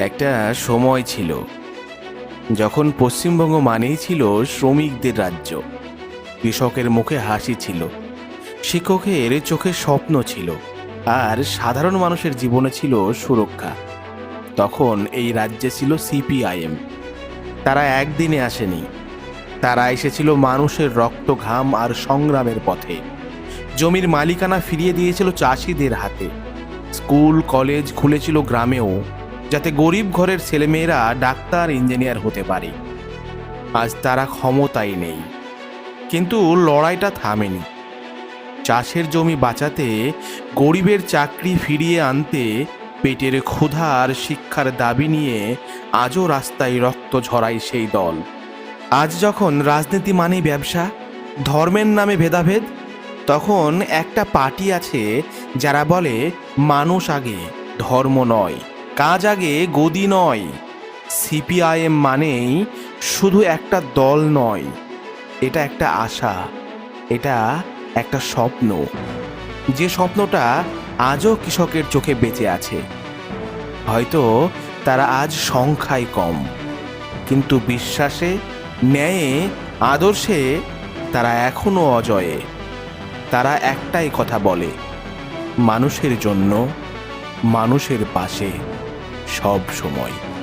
একটা সময় ছিল, যখন পশ্চিমবঙ্গ মানেই ছিল শ্রমিকদের রাজ্য। কৃষকের মুখে হাসি ছিল, শিক্ষকের চোখে স্বপ্ন ছিল, আর সাধারণ মানুষের জীবনে ছিল সুরক্ষা। তখন এই রাজ্যে ছিল সিপিআইএম। তারা একদিনে আসেনি। তারা এসেছিল মানুষের রক্ত ঘাম আর সংগ্রামের পথে। জমির মালিকানা ফিরিয়ে দিয়েছিল চাষিদের হাতে। স্কুল, কলেজ খুলেছিল গ্রামেও। যাতে গরিব ঘরের ছেলেমেয়েরা ডাক্তার, ইঞ্জিনিয়ার হতে পারে। আজ তারা ক্ষমতাই নেই। কিন্তু লড়াইটা থামেনি। চাষের জমি বাঁচাতে, গরিবের চাকরি ফিরিয়ে আনতে পেটের ক্ষুধার শিক্ষার দাবি নিয়ে আজও রাস্তায় রক্ত ঝরায় সেই দল। আজ যখন রাজনীতি মানেই ব্যবসা, ধর্মের নামে ভেদাভেদ, তখন একটা পার্টি আছে যারা বলে, মানুষ আগে, ধর্ম নয়। কাজ আগে গদি নয়, সিপিআইএম মানেই শুধু একটা দল নয়। এটা একটা আশা, এটা একটা স্বপ্ন। যে স্বপ্নটা আজও কৃষকের চোখে বেঁচে আছে। হয়তো তারা আজ সংখ্যায় কম, কিন্তু বিশ্বাসে, ন্যায়ে, আদর্শে তারা এখনও অজয়ে। তারা একটাই কথা বলে, মানুষের জন্য মানুষের পাশে সব সময়।